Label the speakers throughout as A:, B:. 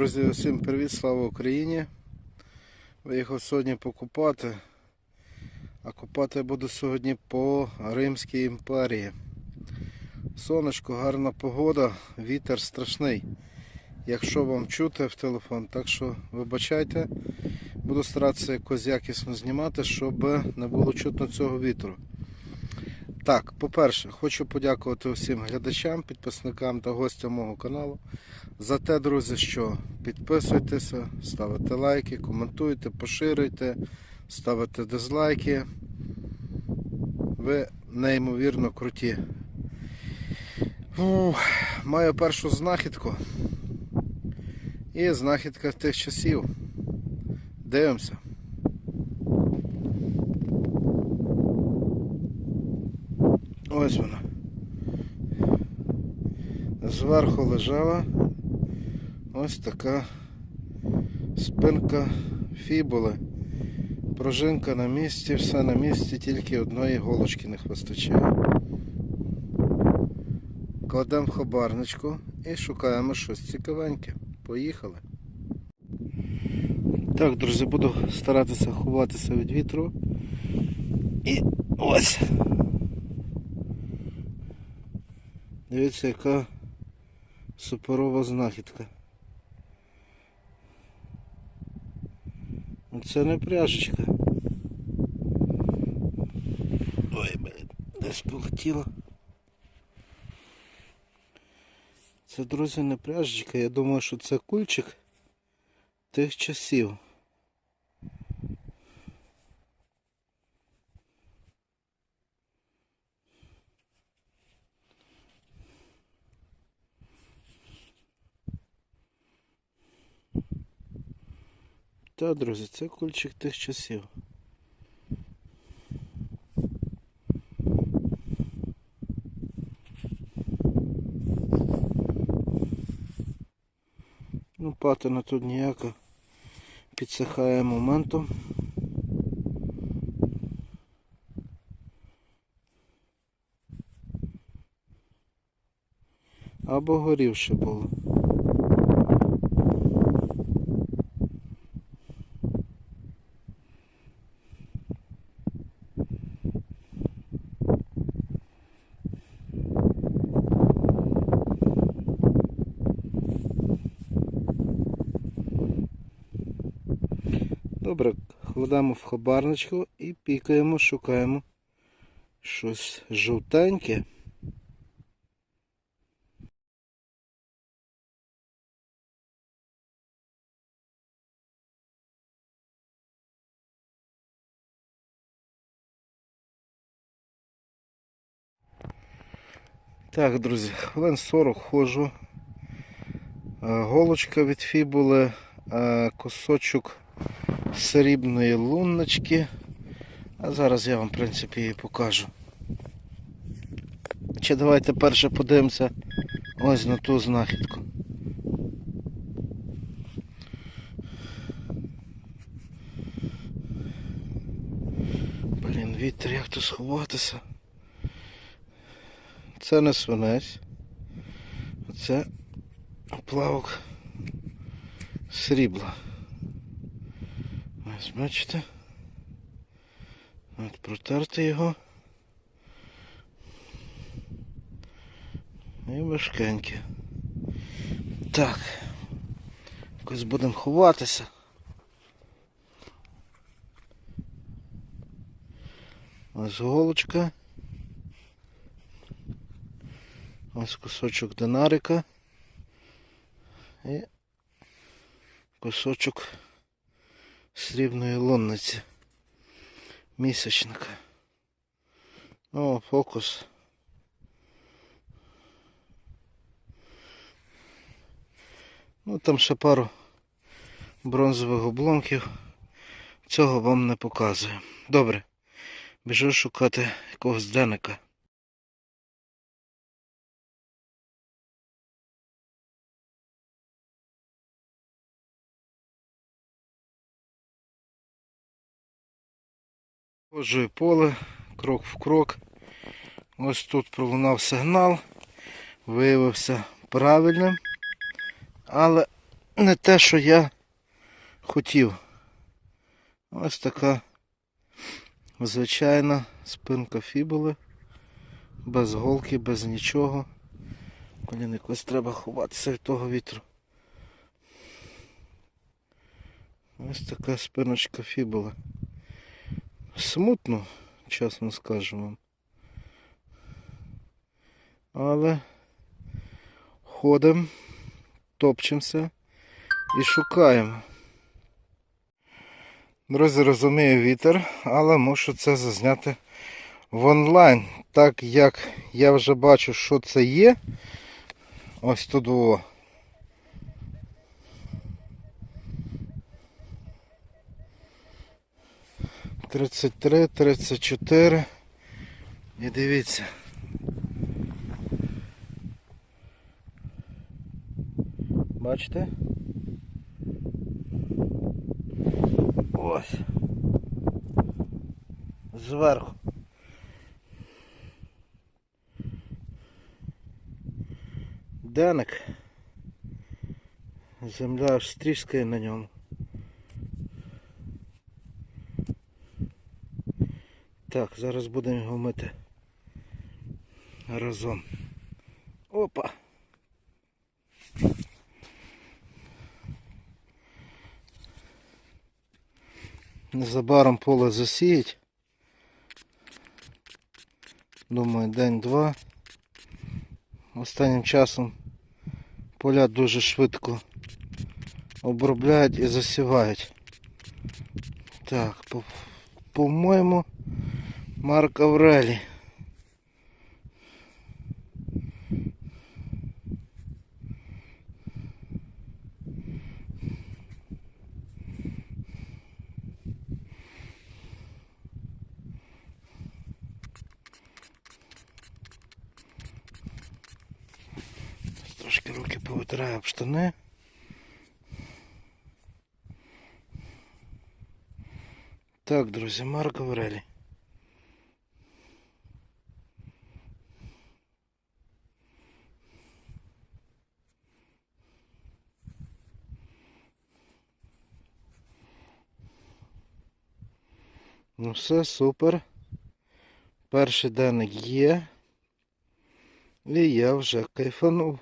A: Друзі, усім привіт, слава Україні. Виїхав сьогодні покупати. А купати я буду сьогодні по Римській імперії. Сонечко, гарна погода, вітер страшний. Якщо вам чути в телефон, так що вибачайте, буду старатися якось якісно знімати, щоб не було чутно цього вітру. Так, по-перше, хочу подякувати усім глядачам, підписникам та гостям мого каналу за те, друзі, що підписуйтеся, ставите лайки, коментуйте, поширюйте, ставите дизлайки. Ви неймовірно круті. Фу, маю першу знахідку. І знахідка тих часів. Дивимося. Ось вона. Зверху лежала ось така спинка фібули. Пружинка на місці, все на місці, тільки одної голочки не вистачає. Кладемо в хабарничку і шукаємо щось цікавеньке. Поїхали. Так, друзі, буду старатися ховатися від вітру. І ось. Дивіться, яка суперова знахідка. Це не пряжечка. Ой, блін, десь полетіло. Це, друзі, не пряжечка. Я думаю, що це кульчик тих часів. Та, друзі, це кульчик тих часів. Ну, патина тут ніяка. Підсихає моментом. Або горівше було. Добре, кладемо в хабарничку і пікаємо, шукаємо щось жовтеньке. Так, друзі, хвилин 40 ходжу. Е, Голочка від фібули, е, кусочок срібної луночки. А зараз я вам, в принципі, її покажу. Чи давайте перше подивимося ось на ту знахідку. Блін, вітер, як тут сховатися? Це не свинець. Це плавок срібла. Ось бачите? От протерти його. І важкеньке. Так. Якось будемо ховатися. Ось голочка. Ось кусочок динарика. І кусочок срібної лунниці. Місячника. О, фокус. Ну там ще пару бронзових обломків. Цього вам не показую. Добре. Біжу шукати якогось денника. Ходжу поле, крок в крок. Ось тут пролунав сигнал, виявився правильним, але не те, що я хотів. Ось така звичайна спинка фібули. Без голки, без нічого. Блін, якось треба ховатися від того вітру. Ось така спиночка фібули смутно, чесно скажу вам. Але ходимо, топчемося і шукаємо. Друзі, розумію вітер, але мушу це зазняти в онлайн, так як я вже бачу, що це є. Ось тут було. 33, 34. І дивіться. Бачите? Ось. Зверху. Денек. Земля аж стріжкає на ньому. Так, зараз будемо його мити разом. Опа! Незабаром поле засіять. Думаю, день-два. Останнім часом поля дуже швидко обробляють і засівають. Так, по- по-моєму, Марк Аврелій. Трошки руки повитираю об штани. Так, друзі, Марк Аврелій. Ну все, супер. Перший денник є. І я вже кайфанув.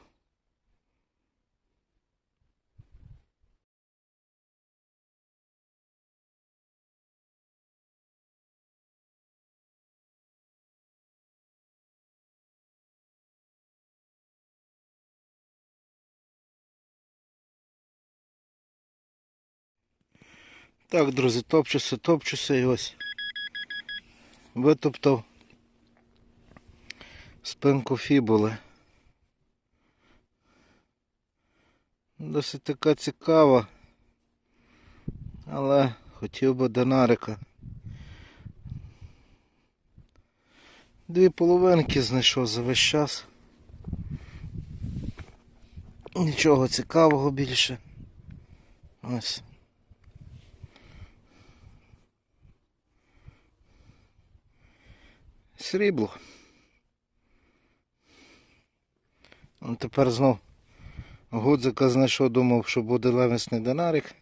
A: Так, друзі, топчуся, топчуся і ось. Витоптав спинку фібули. Досить така цікава. Але хотів би динарика. Дві половинки знайшов за весь час. Нічого цікавого більше. Ось. Срібло. Ну, тепер знов гудзика знайшов, думав, що буде левісний динарик.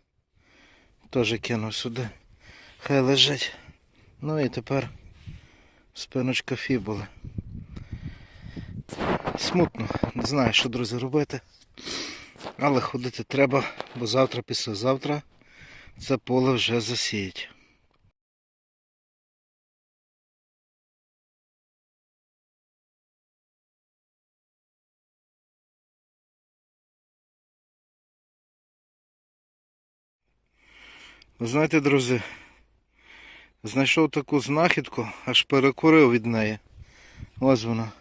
A: Теж кинув сюди. Хай лежить. Ну і тепер спиночка фібули. Смутно. Не знаю, що, друзі, робити. Але ходити треба, бо завтра, післязавтра це поле вже засіють. Знаєте, друзі, знайшов таку знахідку, аж перекурив від неї. Ось вона.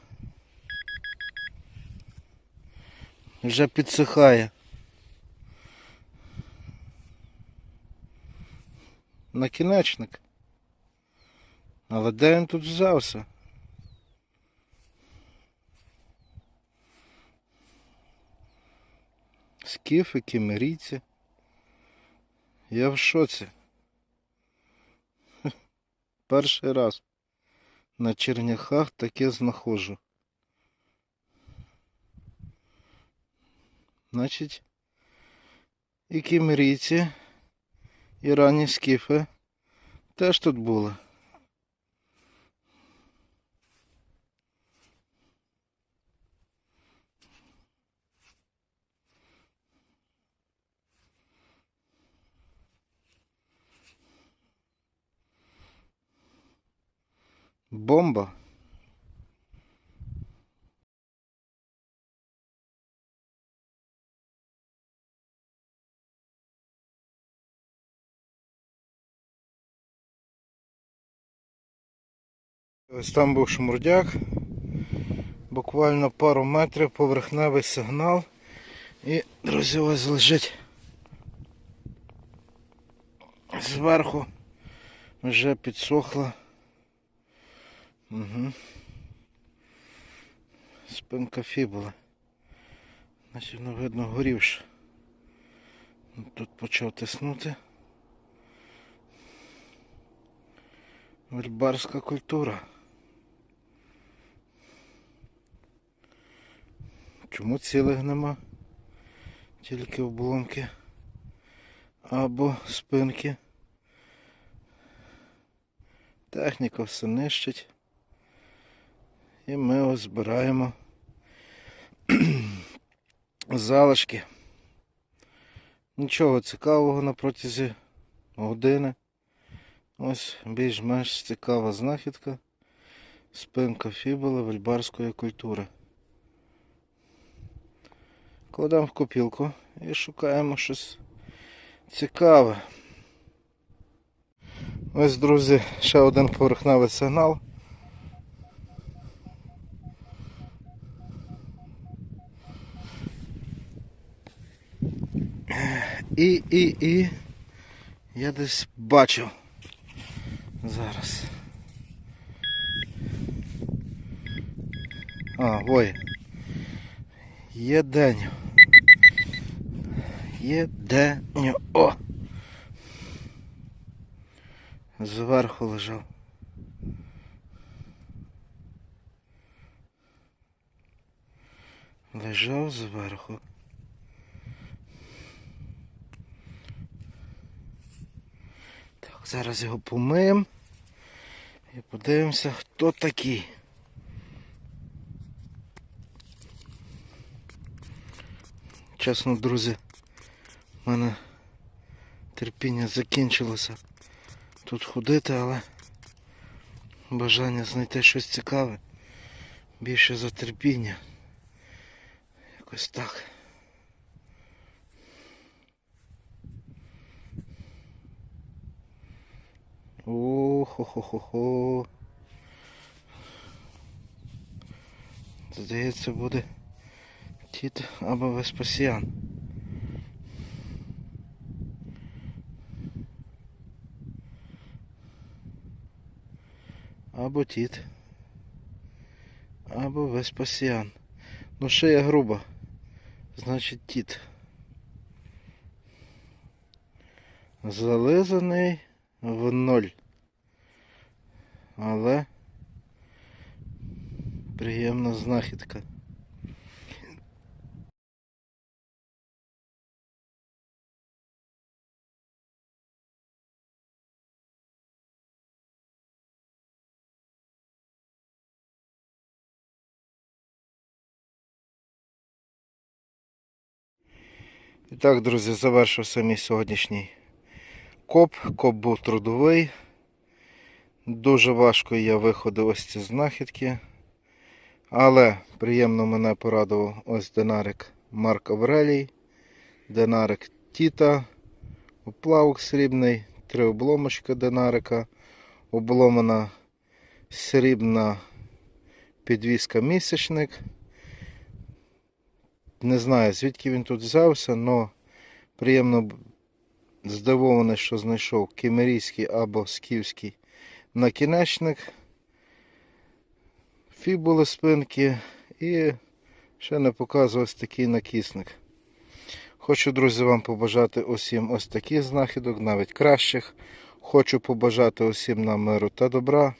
A: Вже підсихає. Накінечник. Але де він тут взявся? Скіфи, кімерійці. Я в шоці. Перший раз на черняхах таке знаходжу. Значить, І кімрійці, і ранні скіфи теж тут були. Бомба. Ось там був шмурдяк. Буквально пару метрів поверхневий сигнал. І, друзі, ось лежить зверху. Вже підсохла. Угу. Спинка фібули. Значить, ну, видно, горівши. Тут почав тиснути. Вельбарська культура. Чому цілих нема? Тільки обломки або спинки. Техніка все нищить. І ми ось збираємо залишки. Нічого цікавого на протязі години. Ось більш-менш цікава знахідка. Спинка фібули вельбарської культури. Кладемо в копілку і шукаємо щось цікаве. Ось, друзі, ще один поверхневий сигнал. І, і, і я десь бачив. Зараз. А, ой. Є день. Є день. О! Зверху лежав. Лежав зверху. Так, зараз його помиємо і подивимося, хто такий. Чесно, друзі, в мене терпіння закінчилося тут ходити, але бажання знайти щось цікаве більше за терпіння. Якось так. О-хо-хо-хо-хо. Здається, буде Тіт або Веспасіан. Або Тіт. Або Веспасіан. Ну шия груба. Значить Тіт. Зализаний в ноль. Але приємна знахідка. І так, друзі, завершився мій сьогоднішній коп. Коп був трудовий. Дуже важко я виходив ось ці знахідки. Але приємно мене порадував ось динарик Марк Аврелій, динарик Тіта, оплавок срібний, три обломочки динарика, обломана срібна підвіска місячник. Не знаю, звідки він тут взявся, але приємно здивований, що знайшов кімерійський або скіфський накінечник, фібули спинки і ще не показував ось такий накісник. Хочу, друзі, вам побажати усім ось таких знахідок, навіть кращих. Хочу побажати усім нам миру та добра.